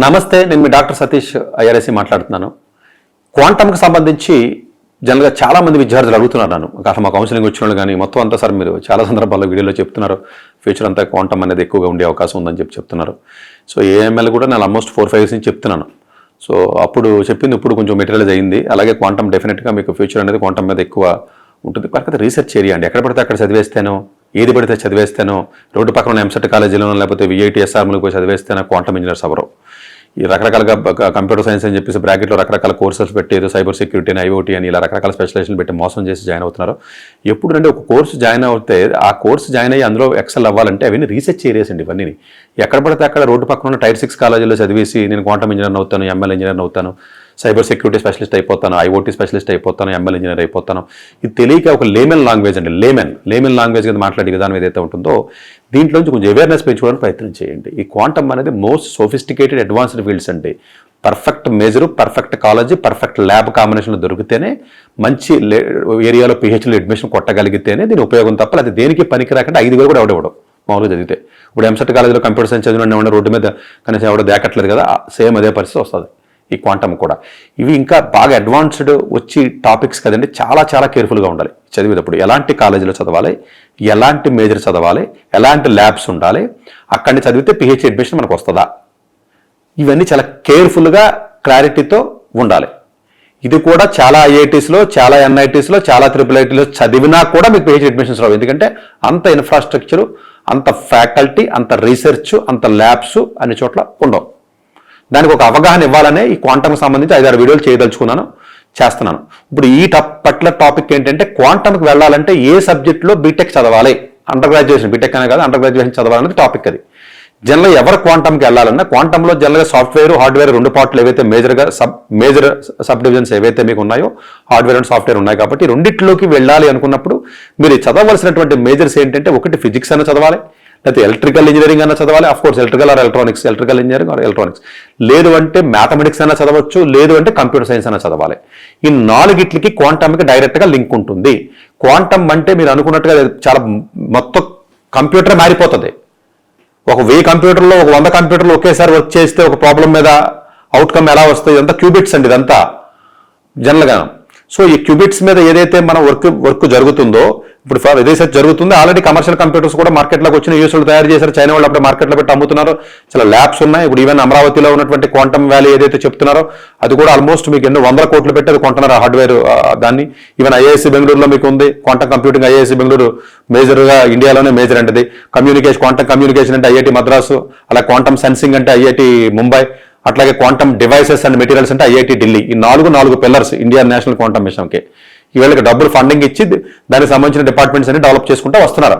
నమస్తే నేను మీ doctor Satish IRSC మాట్లాడుతున్నాను. క్వాంటమ్కి సంబంధించి జనరల్గా చాలామంది విద్యార్థులు అడుగుతున్నారు నన్ను. అసలు మా కౌన్సిలింగ్ వచ్చిన వాళ్ళు కానీ మొత్తం అంతా సార్ మీరు చాలా సందర్భాల్లో వీడియోలో చెప్తున్నారు. ఫ్యూచర్ అంతా క్వాంటమ్ అనేది ఎక్కువగా ఉండే అవకాశం ఉందని చెప్పి చెప్తున్నారు. సో ఏఎంఎల్ కూడా నేను ఆల్మోస్ట్ ఫోర్ ఫైవ్ ఇయర్స్ నుంచి చెప్తున్నాను. సో అప్పుడు చెప్పింది ఇప్పుడు కొంచెం మెటీరియలైజ్ అయింది. అలాగే క్వాంటమ్ డెఫినెట్గా మీకు ఫ్యూచర్ అనేది క్వాంటమ్ మీద ఎక్కువ ఉంటుంది. కాకపోతే రీసెర్చ్ ఏరియా అండి. ఎక్కడ పడితే అక్కడ చదివేస్తాను. ఏది పడితే చదివేస్తాను. రోడ్డు పక్కన ఉన్న ఎంసెట్ కాలేజీలో లేకపోతే విఐటి పోయి చదివేస్తాను? క్వాంటమ్ ఇంజనీర్స్ అవరు ఈ రకరకాలుగా కంప్యూటర్ సైన్స్ అని చెప్పేసి బ్రాకెట్లో రకరకాల కోర్సెస్ పెట్టి ఏదో సైబర్ సెక్యూరిటీ అని ఐఓటీ అని ఇలా రకరకాల స్పెషలైజేషన్ పెట్టి మోసం చేసి జాయిన్ అవుతున్నారు. ఎప్పుడు అంటే ఒక కోర్సు జాయిన్ అవుతే ఆ కోర్సు జాయిన్ అయ్యి అందులో ఎక్సెల్ అవ్వాలంటే అవన్నీ రీసెర్చ్ ఏరియాస్ అండి ఇవన్నీ ఎక్కడ పడితే అక్కడ రోడ్డు పక్కన ఉన్న టైర్ సిక్స్ కాలేజీలో చదివేసి నేను క్వాంటమ్ ఇంజనీర్ అవుతాను ఎంఎల్ ఇంజనీర్ అవుతాను సైబర్ సెక్యూరిటీ స్పెషలిస్ట్ అయిపోతాను ఐఓటీ స్పెషలిస్ట్ అయిపోతాను ఎంఎల్ ఇంజనీర్ అయిపోతాను. ఇది తెలియక ఒక లేమెన్ లాంగ్వేజ్ అండి లేమెన్ లేమెన్ లాంగ్వేజ్ కింద మాట్లాడే విధానం ఏదైతే ఉంటుందో దీంట్లోంచి కొంచెం అవేర్నెస్ పెంచుకోవడానికి ప్రయత్నం చేయండి. ఈ క్వాంటమ్ అనేది మోస్ట్ సోఫిస్టికేటెడ్ అడ్వాన్స్డ్ ఫీల్డ్స్ అండి. Perfect major perfect college perfect lab కాంబినేషన్లో దొరికితేనే మంచి లే- ఏరియాలో పిహెచ్లో అడ్మిషన్ కొట్టగలిగితేనే దీని ఉపయోగం తప్ప అది దేనికి పనికి రాకుండా ఐదు వేలు కూడా ఎవడెవడం మామూలుగా చదివితే. ఇప్పుడు ఎంసెట్ కాలేజీలో కంప్యూటర్ సైన్స్ చదివిన రోడ్డు మీద కనీసం ఎవడో దేకట్లేదు కదా సేమ్ అదే పరిస్థితి వస్తుంది. ఈ క్వాంటమ్ కూడా. ఇవి ఇంకా బాగా అడ్వాన్స్డ్ వచ్చి టాపిక్స్ కదండి చాలా చాలా కేర్ఫుల్గా ఉండాలి చదివేటప్పుడు. ఎలాంటి కాలేజీలో చదవాలి ఎలాంటి మేజర్ చదవాలి ఎలాంటి ల్యాబ్స్ ఉండాలి అక్కడిని చదివితే పిహెచ్ అడ్మిషన్ మనకు వస్తుందా? ఇవన్నీ చాలా కేర్ఫుల్గా క్లారిటీతో ఉండాలి. ఇది కూడా చాలా ఐఐటీస్లో చాలా ఎన్ఐటీస్లో చాలా త్రిపుల్ ఐటీలో చదివినా కూడా మీకు పిహెచ్ అడ్మిషన్స్ రావు. ఎందుకంటే అంత ఇన్ఫ్రాస్ట్రక్చరు అంత ఫ్యాకల్టీ అంత రీసెర్చ్ అంత ల్యాబ్స్ అన్ని చోట్ల ఉండవు. దానికి ఒక అవగాహన ఇవ్వాలనే ఈ క్వాంటమ్కి సంబంధించి ఐదారు వీడియోలు చేయదలుచుకున్నాను చేస్తున్నాను. ఇప్పుడు ఈ టప్ పర్టికులర్ టాపిక్ ఏంటంటే క్వాంటమ్కి వెళ్ళాలంటే ఏ సబ్జెక్ట్లో బీటెక్ చదవాలి? అండర్ గ్రాడ్యుయేషన్ బీటెక్ అనే కాదు అండర్ గ్రాడ్యుయేషన్ చదవాలనేది టాపిక్ అది. జనరల్ ఎవరు క్వాంటమ్కి వెళ్ళాలన్నా క్వాంటంలో జనరల్గా సాఫ్ట్వేర్ హార్డ్వేర్ రెండు పార్ట్లు ఏవైతే మేజర్గా సబ్ మేజర్ సబ్ డివిజన్స్ ఏవైతే మీకు ఉన్నాయో హార్డ్వేర్ అండ్ సాఫ్ట్వేర్ ఉన్నాయి కాబట్టి రెండిట్లోకి వెళ్ళాలి అనుకున్నప్పుడు మీరు చదవలసినటువంటి మేజర్స్ ఏంటంటే ఒకటి ఫిజిక్స్ అన్న చదవాలి లేకపోతే ఎలక్ట్రికల్ ఇంజనీరింగ్ అన్న చదవాలి of course electrical or electronics electrical engineering or electronics లేదు అంటే మ్యాథమెటిక్స్ అన్న చదవచ్చు లేదు అంటే కంప్యూటర్ సైన్స్ అన్న చదవాలి. ఈ నాలుగిట్లకి క్వాంటమ్కి డైరెక్ట్గా లింక్ ఉంటుంది. క్వాంటమ్ అంటే మీరు అనుకున్నట్టుగా చాలా మొత్తం కంప్యూటర్ మారిపోతుంది. ఒక వెయ్యి కంప్యూటర్లో ఒక వంద కంప్యూటర్లు ఒకేసారి వర్క్ చేస్తే ఒక ప్రాబ్లం మీద అవుట్కమ్ ఎలా వస్తుంది? ఇదంతా క్యూబిట్స్ అండి ఇదంతా. జనరల్గా సో ఈ క్యూబిట్స్ మీద ఏదైతే మన వర్క్ వర్క్ జరుగుతుందో ఇప్పుడు ఏదైతే రీసెర్చ్ జరుగుతుందో. ఆల్రెడీ కమర్షియల్ కంప్యూటర్స్ కూడా మార్కెట్లోకి వచ్చిన యూస్ తయారు చేశారు. చైనా వాళ్ళు అప్పుడు మార్కెట్లో పెట్టి అమ్ముతున్నారు. చాలా ల్యాబ్స్ ఉన్నాయి. ఇప్పుడు ఈవెన్ అమరావతిలో ఉన్నటువంటి క్వాంటమ్ వ్యాలీ ఏదైతే చెప్తున్నారో అది కూడా ఆల్మోస్ట్ మీకు ఎన్నో వందల కోట్లు పెట్టి అది కొంటున్నారు హార్డ్వేర్ దాన్ని. ఈవెన్ ఐఏఎస్సి బెంగళూరులో మీకు ఉంది. క్వాంటమ్ కంప్యూటింగ్ ఐఏఎస్సి బెంగళూరు మేజర్గా ఇండియాలోనే మేజర్ అంటే కమ్యూనికేషన్ క్వాంటమ్ కమ్యూనికేషన్ అంటే ఐఐటి మద్రాసు అలా క్వాంటమ్ సెన్సింగ్ అంటే ఐఐటి ముంబై. అట్లాగే క్వాంటమ్ డివైసెస్ అండ్ మెటీరియల్స్ అంటే ఐఐటి ఢిల్లీ. ఈ నాలుగు నాలుగు పిల్లర్స్ ఇండియన్ నేషనల్ క్వాంటమ్ మిషన్కి వీళ్ళకి డబ్బులు ఫండింగ్ ఇచ్చి దానికి సంబంధించిన డిపార్ట్మెంట్స్ అన్ని డెవలప్ చేసుకుంటూ వస్తున్నారు.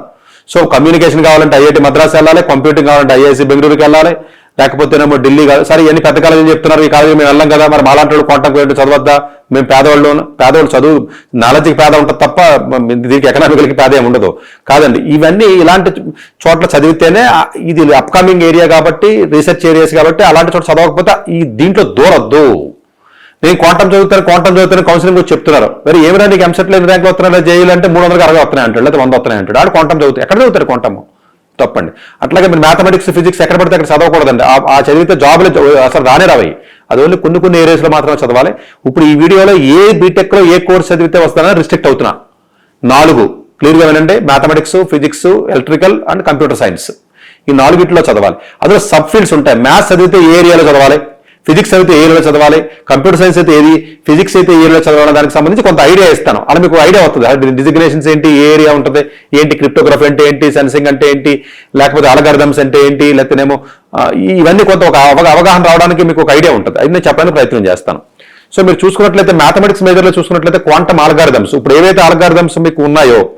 సో కమ్యూనికేషన్ కావాలంటే ఐఐటి మద్రాస్ వెళ్ళాలి కంప్యూటింగ్ కావాలంటే ఐఐసి బెంగళూరుకి వెళ్ళాలి లేకపోతేనేమో ఢిల్లీ కాదు. సరే ఇవన్నీ పెద్ద కాలేజీలు చెప్తున్నారు. ఈ కాలేజీ మేము వెళ్ళాం కదా మరి మాలాంటి వాళ్ళు కాంటాక్ట్ ఏంటో చదవద్దా? మేము పేదవాళ్ళు పేదవాళ్ళు చదువు నాలెడ్జ్కి పేద ఉంటుంది తప్ప దీనికి ఎకనామికల్కి పేద ఏమి ఉండదు. కాదండి ఇవన్నీ ఇలాంటి చోట్ల చదివితేనే ఇది అప్కమింగ్ ఏరియా కాబట్టి రీసెర్చ్ ఏరియాస్ కాబట్టి అలాంటి చోట చదవకపోతే ఈ దీంట్లో దూరద్దు. నేను క్వాంటం చదువుతాను క్వాంటం చదువుతాను కౌన్సిలింగ్ వచ్చి చెప్తున్నారు. మరి ఏమిరా నీకు ఎంసెట్లో ఎన్ని ర్యాంకులు వస్తున్నాయి? జేఈలు అంటే మూడు వందలకి అరవై వస్తున్నాయి అంటాడు లేదా వంద వస్తున్నాయి అంటాడు. ఆడు క్వాంటం చదువుతాడు. ఎక్కడ చదువుతారు క్వాంటము తప్పండి. అట్లాగే మీరు మ్యాథమెటిక్స్ ఫిజిక్స్ ఎక్కడ పడితే అక్కడ చదవకూడదండి. ఆ- చదివితే జాబ్లు అసలు రానే రావాయి అది ఓన్లీ కొన్ని కొన్ని ఏరియాస్లో మాత్రమే చదవాలి. ఇప్పుడు ఈ వీడియోలో ఏ బీటెక్లో ఏ కోర్స్ చదివితే వస్తానని రిస్ట్రిక్ట్ అవుతున్నా. నాలుగు. క్లియర్గా వినండి. Mathematics physics electrical and computer science ఈ నాలుగిట్లో చదవాలి. అందులో సబ్ ఫీల్డ్స్ ఉంటాయి. మ్యాథ్స్ చదివితే ఏ ఏరియాలో చదవాలి? ఫిజిక్స్ అయితే ఏ ఏరియాలో చదవాలి? కంప్యూటర్ సైన్స్ అయితే ఏది? ఫిజిక్స్ అయితే ఏ ఏరియాలో చదవాలి దానికి సంబంధించి కొంత ఐడియా ఇస్తాను. అలా మీకు ఐడియా వస్తుంది. డిజిగ్నేషన్స్ ఏంటి? ఏ ఏరియా ఉంటుంది? ఏంటి క్రిప్టోగ్రఫీ అంటే ఏంటి? సెన్సింగ్ అంటే ఏంటి? లేకపోతే అలగర్థమ్స్ అంటే ఏంటి? లేకపోతేనేమో ఇవన్నీ కొంత ఒక అవగా- అవగాహన రావడానికి మీకు ఒక ఐడియా ఉంటుంది. అది నేను చెప్పడానికి ప్రయత్నం చేస్తాను. సో మీరు చూసుకున్నట్లయితే మ్యాథమెటిక్స్ మేజర్లో చూసుకున్నట్లయితే క్వాంటమ్ ఆల్గారిథమ్స్ ఇప్పుడు ఏవైతే ఆల్గారిథమ్స్ మీకు ఉన్నాయో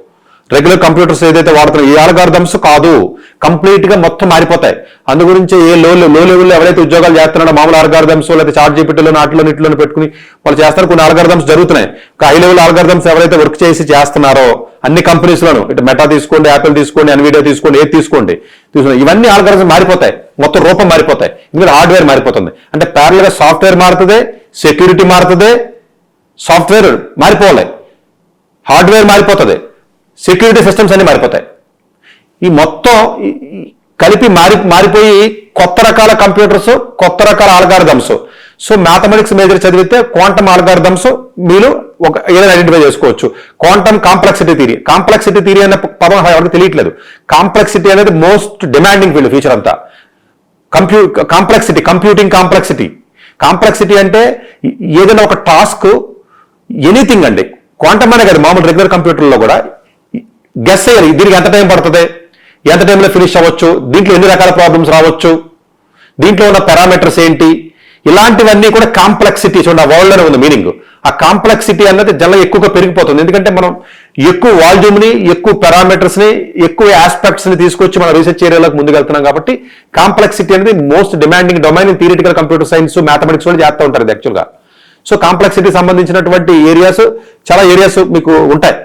రెగ్యులర్ కంప్యూటర్స్ ఏదైతే వాడుతున్నారో ఈ ఆల్గార్థమ్స్ కాదు. కంప్లీట్గా మొత్తం మారిపోతాయి. అందు గురించి ఏ లో లో లెవెల్లో ఎవరైతే ఉద్యోగాలు చేస్తున్నారో మామూలు ఆల్గార్థమ్స్ లేకపోతే చార్ట్ జీపీటీలో నాటిలో నీటిలో పెట్టుకుని వాళ్ళు చేస్తారు కొన్ని ఆల్గార్థమ్స్ జరుగుతున్నాయి. హై లెవెల్ ఆల్గార్థమ్స్ ఎవరైతే వర్క్ చేసి చేస్తున్నారో అన్ని కంపెనీస్ లోను ఇటు మెటా తీసుకోండి యాపిల్ తీసుకోండి అన్వీడియో తీసుకోండి ఏది తీసుకోండి తీసుకోండి ఇవన్నీ ఆల్గార్థమ్స్ మారిపోతాయి. మొత్తం రూపం మారిపోతాయి. ఎందుకంటే హార్డ్వేర్ మారిపోతుంది. అంటే ప్యారల్గా సాఫ్ట్వేర్ మారుతుంది సెక్యూరిటీ మారుతుంది సాఫ్ట్వేర్ మారిపోవాలి. హార్డ్వేర్ మారిపోతుంది. సెక్యూరిటీ సిస్టమ్స్ అన్ని మారిపోతాయి. ఈ మొత్తం కలిపి మారి మారిపోయి కొత్త రకాల కంప్యూటర్స్ కొత్త రకాల ఆల్గారిథమ్స్ సో మ్యాథమెటిక్స్ మేజర్ చదివితే క్వాంటమ్ ఆల్గారిథమ్స్ మీరు ఒక ఏదైనా ఐడెంటిఫై చేసుకోవచ్చు. Quantum complexity theory complexity theory అనే పదం ఎవరికి తెలియట్లేదు. కాంప్లెక్సిటీ అనేది మోస్ట్ డిమాండింగ్ ఫీల్డ్ ఫ్యూచర్ అంతా. Compu complexity computing complexity complexity అంటే ఏదైనా ఒక టాస్క్ ఎనీథింగ్ అండి. క్వాంటమ్ అనే కాదు మామూలు రెగ్యులర్ కంప్యూటర్లో కూడా గెస్ అయ్యాలి దీనికి ఎంత టైం పడుతుంది? ఎంత టైంలో ఫినిష్ అవ్వచ్చు? దీంట్లో ఎన్ని రకాల ప్రాబ్లమ్స్ రావచ్చు? దీంట్లో ఉన్న పారామీటర్స్ ఏంటి? ఇలాంటివన్నీ కూడా కాంప్లెక్సిటీ చూడండి ఆ వరల్డ్లోనే ఉంది మీనింగ్ ఆ కాంప్లెక్సిటీ అన్నది జనరల్ ఎక్కువగా పెరిగిపోతుంది. ఎందుకంటే మనం ఎక్కువ వాల్యూమ్ని ఎక్కువ పారామీటర్స్ని ఎక్కువ ఆస్పెక్ట్స్ని తీసుకొచ్చి మన రీసెర్చ్ ఏరియాలోకి ముందుకు వెళ్తున్నాం కాబట్టి కాంప్లెక్సిటీ అనేది most demanding domain theoretical computer science mathematics కూడా చేస్తూ ఉంటారు యాక్చువల్గా సో కాంప్లెక్సిటీ సంబంధించినటువంటి ఏరియాస్ చాలా ఏరియాస్ మీకు ఉంటాయి.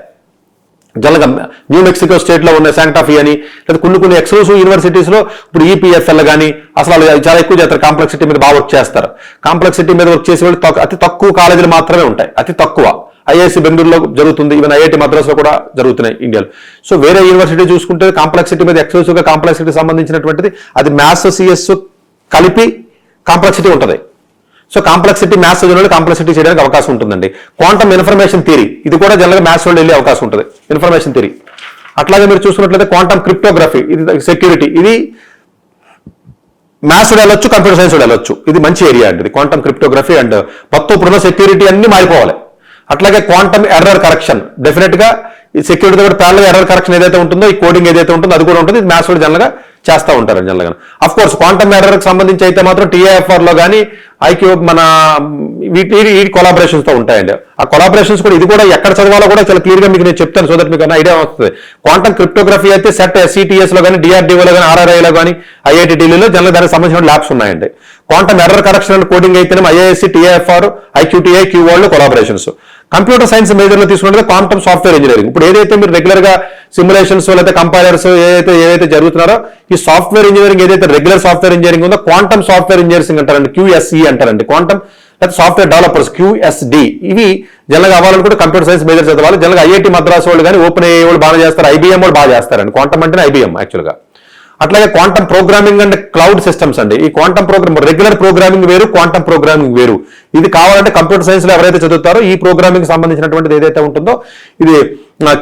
జనరల్గా న్యూ మెక్సికో స్టేట్లో ఉన్న శాంటాఫీ అని లేదా కొన్ని కొన్ని ఎక్స్క్లూసివ్ యూనివర్సిటీస్లో ఇప్పుడు ఈపీఎఫ్ఎల్ కానీ అసలు చాలా ఎక్కువ చేస్తారు కాంప్లెక్సిటీ మీద బాగా వర్క్ చేస్తారు. కాంప్లెక్సిటీ మీద వర్క్ చేసే వాళ్ళు అతి తక్కువ కాలేజీలు మాత్రమే ఉంటాయి అతి తక్కువ. ఐఐసి బెంగళూరులో జరుగుతుంది ఈవెన్ ఐఐటి మద్రాసులో కూడా జరుగుతున్నాయి ఇండియాలో సో వేరే యూనివర్సిటీ చూసుకుంటే కాంప్లెక్సిటీ మీద ఎక్స్క్లూసివ్గా కాంప్లెక్సిటీ సంబంధించినటువంటిది అది మ్యాథ్స్ సిఎస్ కలిపి కాంప్లెక్సిటీ ఉంటుంది. సో కాంప్లెక్సిటీ మ్యాథ్స్ చదివిన కాంప్లెక్సిటీ చేయడానికి అవకాశం ఉంటుందండి. క్వాంటమ్ ఇన్ఫర్మేషన్ థియరీ ఇది కూడా జనరల్గా మ్యాథ్స్ వాళ్ళు వెళ్ళే అవకాశం ఉంటుంది. ఇన్ఫర్మేషన్ థియరీ అట్లాగే మీరు చూసుకున్నట్లయితే క్వాంటమ్ క్రిప్టోగ్రఫీ ఇది సెక్యూరిటీ ఇది మ్యాథ్స్ వెళ్ళొచ్చు కంప్యూటర్ సైన్స్ వెళ్ళొచ్చు. ఇది మంచి ఏరియా అండి ఇది క్వాంటమ్ క్రిప్టోగ్రఫీ అండ్ మొత్తం ఇప్పుడున్న సెక్యూరిటీ అన్ని మారిపోవాలి. అట్లాగే క్వాంటమ్ ఎర్రర్ కరెక్షన్ డెఫినెట్గా ఈ సెక్యూరిటీ కూడా ప్యానల్ ఎర్రర్ కరెక్షన్ ఏదైతే ఉంటుందో ఈ కోడింగ్ ఏదైతే ఉంటుందో అది కూడా ఉంటుంది. ఇది మ్యాథ్స్ కూడా జనరల్గా చేస్తూ ఉంటారు జనరల్గా అఫ్ కోర్స్ క్వాంటమ్ ఎర్రర్కి సంబంధించి అయితే మాత్రం టీఏఎఫ్ఆర్లో కానీ ఐక్యూ మన వీటి ఈ కొలాబరేషన్స్తో ఉంటాయండి. ఆ కొలాబరేషన్స్ కూడా ఇది కూడా ఎక్కడ చదవాలో కూడా చాలా క్లియర్గా మీకు నేను చెప్తాను సో దట్ మీకు ఐడియా వస్తుంది. క్వాంటమ్ క్రిప్టోగ్రఫీ అయితే సెట్ ఎస్సీటీఎస్లో కానీ డిఆర్డిఓలో కానీ ఆర్ఆర్ఐలో కానీ ఐఐటి ఢిల్లీలో జనరల్ దానికి సంబంధించిన ల్యాబ్స్ ఉన్నాయండి. Quantum error correction and coding అయితేనే ఐఏఎస్సీ టీఏఎఫ్ఆర్ ఐక్యూటీఐ క్యూ వాళ్ళు కొలాబరేషన్స్ కంప్యూటర్ సైన్స్ మేజర్లో తీసుకుంటే క్వాంటమ్ సాఫ్ట్వేర్ ఇంజనీరింగ్. ఇప్పుడు ఏదైతే మీరు రెగ్యులర్గా సిమ్యులేషన్స్ లేకపోతే కంపైలర్స్ ఏదైతే ఏదైతే జరుగుతున్నారో ఈ సాఫ్ట్వేర్ ఇంజనీరింగ్ ఏదైతే రెగ్యులర్ సాఫ్ట్వేర్ ఇంజనీరింగ్ ఉందో క్వాంటమ్ సాఫ్ట్వేర్ ఇంజనీరింగ్ అంటారండి క్యూఎస్ఈ అంటారండి. క్వాంటమ్ లేకపోతే సాఫ్ట్వేర్ డెవలపర్స్ క్యూఎస్డి ఇవి జనరల్గా అవ్వాలనుకుంటే కంప్యూటర్ సైన్స్ మేజర్ చదవాలి. జనరల్గా ఐఐటి మద్రాస్ వాళ్ళు కానీ ఓపెన్ ఏఐ వాళ్ళు బాగా చేస్తారు ఐబీఎం వాళ్ళు బాగా చేస్తారండి. క్వాంటమ్ అంటే ఐబీఎం యాక్చువల్గా అట్లాగే quantum programming and cloud systems అండి. ఈ క్వాంటమ్ ప్రోగ్రామ్ రెగ్యులర్ ప్రోగ్రామింగ్ వేరు క్వాంటమ్ ప్రోగ్రామింగ్ వేరు. ఇది కావాలంటే కంప్యూటర్ సైన్స్లో ఎవరైతే చదువుతారో ఈ ప్రోగ్రామింగ్ సంబంధించినటువంటిది ఏదైతే ఉంటుందో ఇది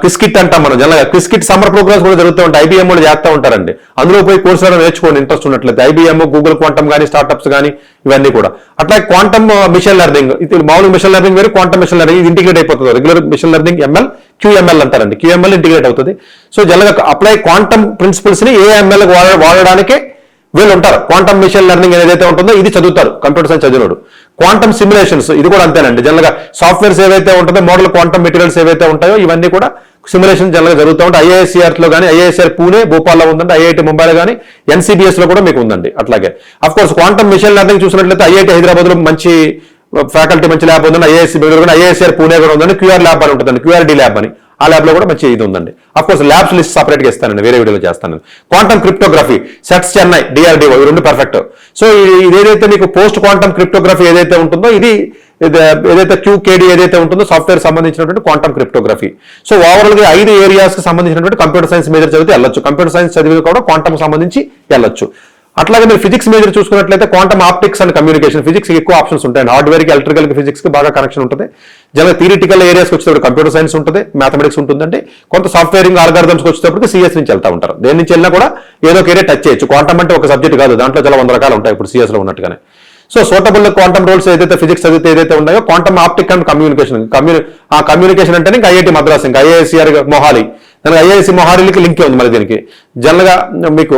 క్విస్కిట్ అంటాం మనం. జనరల్గా క్విస్కిట్ సమ్మర్ ప్రోగ్రామ్స్ కూడా జరుగుతూ ఉంటాయి. ఐబీఎం వాళ్ళు చేస్తూ ఉంటారండి. అందులో పోయి కోర్సులను నేర్చుకోండి. ఇంట్రెస్ట్ ఉన్నట్లయితే ఐబీఎం గూగుల్ క్వాంటమ్ కానీ స్టార్ట్అప్స్ కానీ ఇవన్నీ కూడా. అట్లాగే క్వాంటమ్ మిషన్ లెర్నింగ్ ఇది మామూలు మిషన్ లెర్నింగ్ వేరు క్వాంటమ్ మిషన్ లెర్నింగ్ ఇది ఇంటిగ్రేట్ అయిపోతుంది. Regular machine learning ML QML అంటారండి. క్యూఎంఎల్ ఇంటిగ్రేట్ అవుతుంది. సో జనరల్గా అప్లై క్వాంటమ్ ప్రిన్సిపల్స్ని ఏఎంఎల్కి వాడ వాడడానికి వీళ్ళు ఉంటారు. క్వాంటమ్ మిషన్ లెర్నింగ్ ఏదైతే ఉంటుందో ఇది చదువుతారు. కంప్యూటర్ సైన్స్ చదివినోడు. క్వాంటమ్ సిమ్యులేషన్స్ ఇది కూడా అంతేనండి. జనరల్గా సాఫ్ట్వేర్స్ ఏవైతే ఉంటుందో మోడల్ క్వాంటమ్ మెటీరియల్స్ ఏవైతే ఉంటాయో ఇవన్నీ కూడా సిమ్యులేషన్ జనరల్గా జరుగుతూ ఉంటాయి. ఐఏఎస్ఆర్లో కానీ ఐఏఎస్ఆర్ పూణే భోపాల్లో ఉందండి. ఐఐటి ముంబైలో కానీ ఎన్సీబీఎస్లో కూడా మీకు ఉందండి. అట్లాగే. Of course quantum machine learning చూసినట్లయితే ఐఐటి హైదరాబాద్లో మంచి ఫ్యాకల్టీ మంచి ల్యాబ్ ఉందండి ఐఏఎస్సీ బెంగళూరు కానీ ఐఏఎస్ఆర్ పూణే కూడా ఉందండి క్యూఆర్ ల్యాబ్ అని ఉంటుందండి క్యూఆర్డి ల్యాబ్ అని. ఆ ల్యాబ్లో కూడా మంచి ఇది ఉందండి. అఫ్ కోర్స్ ల్యాబ్స్ లిస్ట్ సపరేట్గా ఇస్తానండి వేరే వీడియోలో చేస్తాను quantum cryptography sets Chennai DRDO ఇవి రెండు పర్ఫెక్ట్ సో ఇది ఏదైతే మీకు పోస్ట్ క్వాంటమ్ క్రిప్టోగ్రఫీ ఏదైతే ఉంటుందో ఇది ఏదైతే క్యూకేడి ఏదైతే ఉంటుందో సాఫ్ట్వేర్ సంబంధించినటువంటి క్వాంటమ్ క్రిప్టోగ్రఫీ సో ఓవరాల్గా ఐదు ఏరియాస్కి సంబంధించినటువంటి కంప్యూటర్ సైన్స్ మేజర్ చదివితే వెళ్ళొచ్చు. కంప్యూటర్ సైన్స్ చదివి కూడా క్వాంటమ్ సంబంధించి వెళ్ళొచ్చు. అట్లాగే మీరు ఫిజిక్స్ మేజర్ చూసుకున్నట్లయితే quantum optics and communication physics ఎక్కువ ఆప్షన్స్ ఉంటాయి హార్డ్వేర్ ఎలక్ట్రికల్కి ఫిజిక్స్కి ఫిజిక్స్ బాగా కనెక్షన్ ఉంటుంది. జనరల్ థియరిటికల్ ఏరియాస్కి వచ్చేటప్పుడు కంప్యూటర్ సైన్స్ ఉంటుంది మ్యాథమెటిక్స్ ఉంటుందంటే కొంత సాఫ్ట్వేరింగ్ ఆల్గారిథమ్స్కి వచ్చేటప్పుడు సిఎస్ నుంచి వెళ్తా ఉంటారు. దేని నుంచి వెళ్ళినా కూడా ఏదో ఒక ఏరియా టచ్ చేయొచ్చు. క్వాంటమ్ అంటే ఒక సబ్జెక్ట్ కాదు. దాంట్లో చాలా వంద రకాలు ఉంటాయి ఇప్పుడు సిఎస్లో ఉన్నట్టుగానే. సో సూటబుల్ క్వాంటమ్ రోల్స్ ఏదైతే ఫిజిక్స్ చదివితే ఏదైతే ఉన్నాయో క్వాంటమ్ ఆప్టిక్ అండ్ కమ్యూనికేషన్ కమ్యూని ఆ కమ్యూనికేషన్ అంటే ఇంకా ఐఐటి మద్రాస్ ఇంకా ఐఐఎస్ఆర్ మొహాలి. దానికి ఐఐఎస్సి మొహాలీకి లింక్ ఉంది మరి దీనికి. జనరల్గా మీకు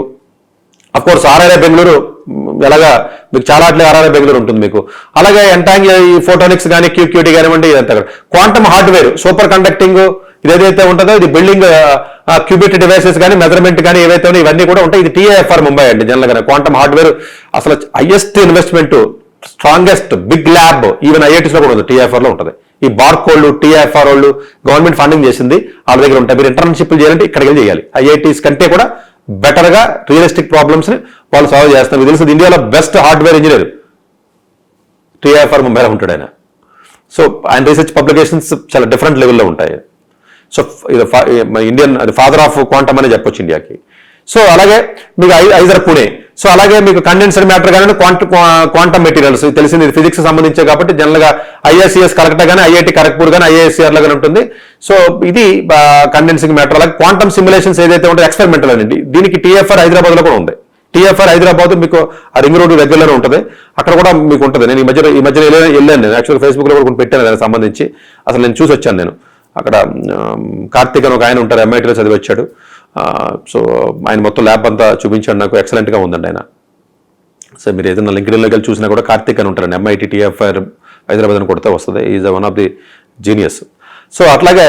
కోర్స్ ఆర్ఆర్ఐ బెంగళూరు ఎలాగా మీకు చాలా అట్లే ఆర్ఆర్ఐ బెంగళూరు ఉంటుంది మీకు. అలాగే ఎంటాంగ్ ఈ ఫోటోనిక్స్ కానీ క్యూక్యూటీ కానివ్వండి ఇదంతా క్వాంటమ్ హార్డ్వేర్ సూపర్ కండక్టింగ్ ఇది ఏదైతే ఉంటుందో ఇది బిల్డింగ్ క్యూబిట్ డివైసెస్ కానీ మెజర్మెంట్ కానీ ఏవైతే ఉన్నాయో ఇవన్నీ కూడా ఉంటాయి. ఇది టీఏఎఫ్ఆర్ ముంబై అండి జనరల్గా క్వాంటమ్ హార్డ్వేర్ అసలు highest investment strongest big lab even ఐఐటీస్లో కూడా ఉంది టీఎఫ్ఆర్లో ఉంటుంది. ఈ బార్కోళ్ళు టీఎఫ్ఆర్ వాళ్ళు గవర్నమెంట్ ఫండింగ్ చేసింది వాళ్ళ దగ్గర ఉంటాయి. మీరు ఇంటర్న్షిప్లు చేయాలంటే ఇక్కడికి వెళ్ళి చేయాలి. ఐఐటీస్ కంటే కూడా బెటర్గా రియలిస్టిక్ ప్రాబ్లమ్స్ని వాళ్ళు సాల్వ్ చేస్తారు మీకు తెలుసు ఇండియాలో బెస్ట్ హార్డ్వేర్ ఇంజనీర్ టీఎఫ్ఆర్ ముంబైలో ఉంటాడు ఆయన సో ఆయన రీసెర్చ్ పబ్లికేషన్స్ చాలా డిఫరెంట్ లెవెల్లో ఉంటాయి. సో ఇది ఇండియన్ అది ఫాదర్ ఆఫ్ క్వాంటమ్ అనే చెప్పొచ్చు ఇండియాకి. సో అలాగే మీకు ఐ- ఐజర్ పూణే సో అలాగే మీకు కండెన్సర్ మ్యాటర్ కానీ క్వాంట క్వాంటమ్ మెటీరియల్స్ తెలిసింది ఫిజిక్స్ సంబంధించే కాబట్టి జనరల్గా ఐఎస్సిఎస్ కరెక్ట్ కానీ ఐఐటి ఖరగ్పూర్ కానీ ఐఏఎస్సిఆర్ కానీ ఉంటుంది. సో ఇది కండెన్సింగ్ మ్యాటర్ అలాగే క్వాంటమ్ సిమ్యులేషన్స్ ఏదైతే ఉంటుందో ఎక్స్పెరిమెంటల్ అండి దీనికి టీఎఫ్ఆర్ హైదరాబాద్లో కూడా ఉంది. టీఎఫ్ఆర్ హైదరాబాద్ మీకు ఆ రింగ్ రోడ్ దగ్గరలోనే ఉంటుంది. అక్కడ కూడా మీకు ఉంటుంది. నేను ఈ మధ్య ఈ మధ్య వెళ్ళాను వెళ్ళాను నేను. యాక్చువల్ ఫేస్బుక్లో కూడా కొన్ని పెట్టాను దానికి సంబంధించి. అసలు నేను చూసి వచ్చాను నేను. అక్కడ కార్తీక్ అని ఒక ఆయన ఉంటారు ఎంఐటీలో చదివి వచ్చాడు సో ఆయన మొత్తం ల్యాబ్ అంతా చూపించాడు. నాకు ఎక్సలెంట్గా ఉందండి ఆయన. సో మీరు ఏదైనా లింక్డ్ఇన్లోకి వెళ్ళి చూసినా కూడా కార్తిక్ అని ఉంటారండి. ఎంఐటిటిఎఫ్ఆర్ హైదరాబాద్ అని కొడితే వస్తుంది. Is one of the genius so అట్లాగే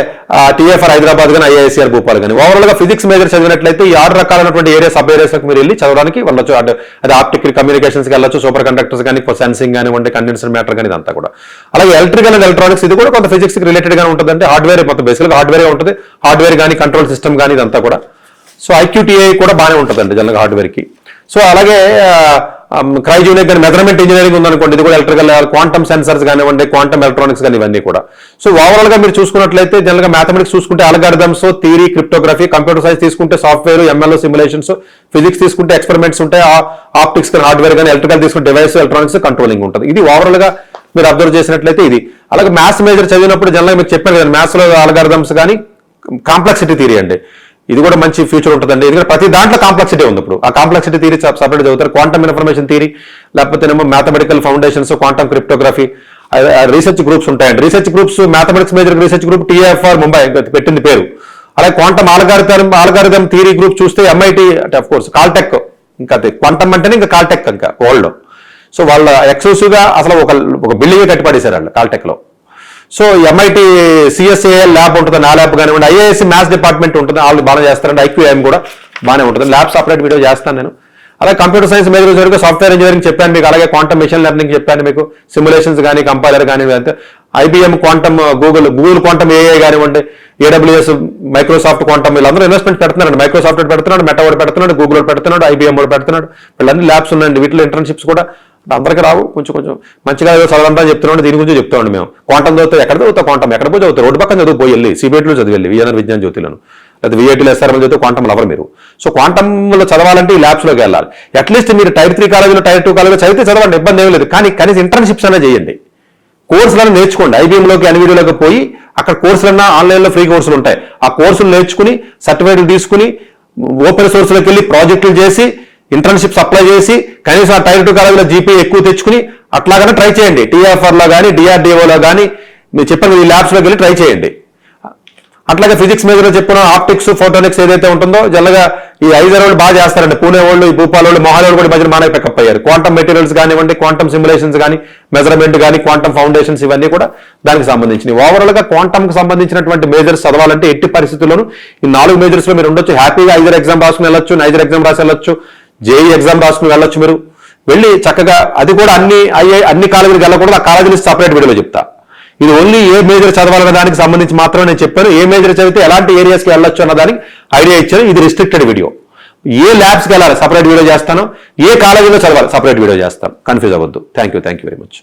టీఎఫ్ఆర్ హైదరాబాద్ కానీ ఐఐఎస్ఆర్ భూపాల్ కానీ ఓవరాల్గా ఫిజిక్స్ మేజర్ చదివినట్లయితే ఈ ఆరు రకాలైనటువంటి ఏరియా సబ్ ఏరియాస్కి మీరు వెళ్ళి చదవడానికి వెళ్ళొచ్చు. అంటే అది ఆప్టికల్ కమ్యూనికేషన్స్ వెళ్ళొచ్చు సూపర్ కండక్టర్స్ కానీ సెన్సింగ్ కానివ్వండి కండెన్సర్ మ్యాటర్ కానీ ఇదంతా కూడా. అలాగే ఎలక్ట్రికల్ అండ్ ఎలక్ట్రానిక్స్ ఇది కూడా కొంత ఫిజిక్స్కి రిలేటెడ్ ఉంటుంది అంటే హార్డ్వేర్ మొత్తం బేసిక్గా హార్డ్వేర్ ఉంటుంది. హార్డ్వేర్ కానీ కంట్రోల్ సిస్టమ్ కానీ ఇదంతా కూడా. సో ఐక్యూటీఐ కూడా బాగానే ఉంటుందండి జనరల్గా హార్డ్వేర్కి సో అలాగే క్రైజోనిక్ కానీ మెజర్మెంట్ ఇంజనీరింగ్ ఉందనుకోండి ఇది కూడా ఎలక్ట్రికల్ క్వాంటమ్ సెన్సర్స్ కానివ్వండి క్వాంటమ్ ఎలక్ట్రానిక్స్ కానీ ఇవన్నీ కూడా. సో ఓవరాల్గా మీరు చూసుకున్నట్లయితే జనరల్గా మ్యాథమెటిక్స్ చూసుకుంటే algorithms theory cryptography computer science తీసుకుంటే సాఫ్ట్వేర్ ఎంఎల్ఓ సిమ్యులేషన్స్ ఫిజిక్స్ తీసుకుంటే ఎక్స్పెరిమెంట్స్ ఉంటాయి. ఆప్టిక్స్ కానీ హార్డ్వేర్ కానీ ఎలక్ట్రికల్ తీసుకుంటే డివైస్ ఎలక్ట్రానిక్స్ కంట్రోలింగ్ ఉంటుంది. ఇది ఓవరాల్గా మీరు అబ్జర్వ్ చేసినట్లయితే ఇది. అలాగే మ్యాథ్స్ మేజర్ చదివినప్పుడు జనరల్గా మీకు చెప్పాను కదా మ్యాథ్స్లో లో కానీ కాంప్లెక్సిటీ థియరీ అండి. ఇది కూడా మంచి ఫ్యూచర్ ఉంటుందండి. ఎందుకంటే ప్రతి దాంట్లో కాంప్లెక్సిటీ ఉంది ఇప్పుడు. ఆ కాంప్లెక్సిటీ థియరీ సపరేట్ చదువుతారు. క్వాంటమ్ ఇన్ఫర్మేషన్ థీరీ లేకపోతే ఏమో mathematical foundations quantum cryptography research groups ఉంటాయండి. Research groups mathematics major research group TIFR Mumbai పెట్టింది పేరు. అలాగే quantum algorithm algorithm theory group చూస్తే ఎంఐటి అంటే అఫ్ కోర్స్ కాల్టెక్ ఇంకా క్వాంటమ్ అంటేనే ఇంకా కాల్టెక్ ఇంకా వరల్డ్ సో వాళ్ళ ఎక్స్క్లూసివ్గా అసలు ఒక ఒక బిల్డింగే కట్టిపడేశారు వాళ్ళు కాల్టెక్లో సో ఎంఐటి సిఎస్ఏ ల్యాబ్ ఉంటుంది నా ల్యాబ్ కానివ్వండి ఐఏఎస్ మ్యాథ్స్ డిపార్ట్మెంట్ ఉంటుంది వాళ్ళు బాగా చేస్తారండి ఐక్యూఎం కూడా బాగానే ఉంటుంది. ల్యాబ్ సపరేట్ వీడియో చేస్తాను నేను. అలాగే కంప్యూటర్ సైన్స్ మేజర్ వరకు సాఫ్ట్వేర్ ఇంజనీరింగ్ చెప్పాను మీకు అలాగే క్వాంటమ్ మిషన్ లెర్నింగ్ చెప్పాను మీకు సిమ్యులేషన్స్ కానీ కంపైలర్ కానీ అంతే IBM quantum Google Google quantum AI కానివ్వండి ఏడబ్ల్యూఎస్ మైక్రోసాఫ్ట్ క్వాంటమ్ వీళ్ళందరూ ఇన్వెస్ట్మెంట్ పెడుతున్నారండి. మైక్రోసాఫ్ట్ పెడుతున్నాడు మెటా కూడా పెడుతున్నాడు గూగుల్ కూడా పెడుతున్నాడు ఐబిఎం కూడా పెడుతున్నాడు వీళ్ళందరూ ల్యాబ్స్ ఉన్నాయండి. వీటిలో ఇంటర్న్షిప్స్ కూడా అందరికీ రావు. కొంచెం కొంచెం మంచిగా ఏదో చదవంతా చెప్తున్నాడు. దీని గురించి చెప్తామండి మేము. క్వాంటం చదివితే ఎక్కడ చదువుతా క్వాంటం ఎక్కడ పోయి చదువుతారు రోడ్డు పక్కన చదువు పోయి వెళ్ళి సిబిఐటీలో చదివి వెళ్ళి విజయనగర విజ్ఞాన జ్యోతిలను. లేదా విఐటీలో ఎస్ఆర్ఎల్ చదివితే క్వాంటం లవర్ మీరు. సో క్వాంటంలో చదవాలంటే ఈ ల్యాబ్స్లోకి వెళ్ళాలి. అట్లీస్ట్ మీరు టైర్ త్రీ కాలేజీలో టైర్ టూ కాలేజీలో చదివితే చదవండి ఇబ్బంది ఏం లేదు. కానీ కనీసం ఇంటర్న్షిప్స్ అనే చేయండి. కోర్సులను నేర్చుకోండి. ఐబీఎంలోకి ఎన్వీడియోలోకి పోయి అక్కడ కోర్సులన్నా ఆన్లైన్లో ఫ్రీ కోర్సులు ఉంటాయి. ఆ కోర్సులు నేర్చుకుని సర్టిఫికేట్లు తీసుకుని ఓపెన్ సోర్స్లోకి వెళ్ళి ప్రాజెక్టులు చేసి ఇంటర్న్షిప్స్ అప్లై చేసి కనీసం ఆ టైర్ టు కాలేజీలో జీపీ ఎక్కువ తెచ్చుకుని అట్లాగనే ట్రై చేయండి. టీఆర్ఎఫ్ఆర్లో కానీ డిఆర్డిఓలో కానీ మీరు చెప్పిన ఈ ల్యాబ్స్లోకి వెళ్ళి ట్రై చేయండి. అట్లాగే ఫిజిక్స్ మీద చెప్పిన ఆప్టిక్స్ ఫోటోనిక్స్ ఏదైతే ఉంటుందో జల్లగా ఈ ఐదారు వాళ్ళు బాగా చేస్తారండి. పూణే వాళ్ళు ఈ భూపాల్ వాళ్ళు మొహాలి వాళ్ళు కూడా ఈ మధ్యన బాగా పికప్ అయ్యారు. క్వాంటమ్ మెటీరియల్స్ కానివ్వండి క్వాంటమ్ సిమ్యులేషన్స్ కానీ మెజర్మెంట్ కానీ క్వాంటమ్ ఫౌండేషన్స్ ఇవన్నీ కూడా దానికి సంబంధించినవి. ఓవరాల్గా సంబంధించినటువంటి మేజర్స్ చదవాలంటే ఎట్టి పరిస్థితుల్లోనూ ఈ నాలుగు మేజర్స్లో మీరు ఉండొచ్చు. హ్యాపీగా ఐదర్ ఎగ్జామ్ రాసుకుని వెళ్ళొచ్చు నైజర్ ఎగ్జామ్ రాసి వెళ్ళొచ్చు జేఈ ఎగ్జామ్ రాసుకుని వెళ్ళొచ్చు మీరు. వెళ్ళి చక్కగా అది కూడా అన్ని అయ్యే అన్ని కాలేజీలకు వెళ్ళకూడదు ఆ కాలేజీ లిస్ట్ సపరేట్ వీడియోలో చెప్తా. ఇది ఓన్లీ ఏ మేజర్ చదవాలన్న దానికి సంబంధించి మాత్రమే నేను చెప్పాను. ఏ మేజర్ చదివితే ఎలాంటి ఏరియాస్కి వెళ్ళొచ్చు అన్న దానికి ఐడియా ఇచ్చాను. ఇది రిస్ట్రిక్టెడ్ వీడియో ఏ ల్యాబ్స్కి వెళ్ళాలి? సపరేట్ వీడియో చేస్తాను. ఏ కాలేజీలో చదవాలి? సపరేట్ వీడియో చేస్తాను. కన్ఫ్యూజ్ అవ్వద్దు. Thank you thank you very much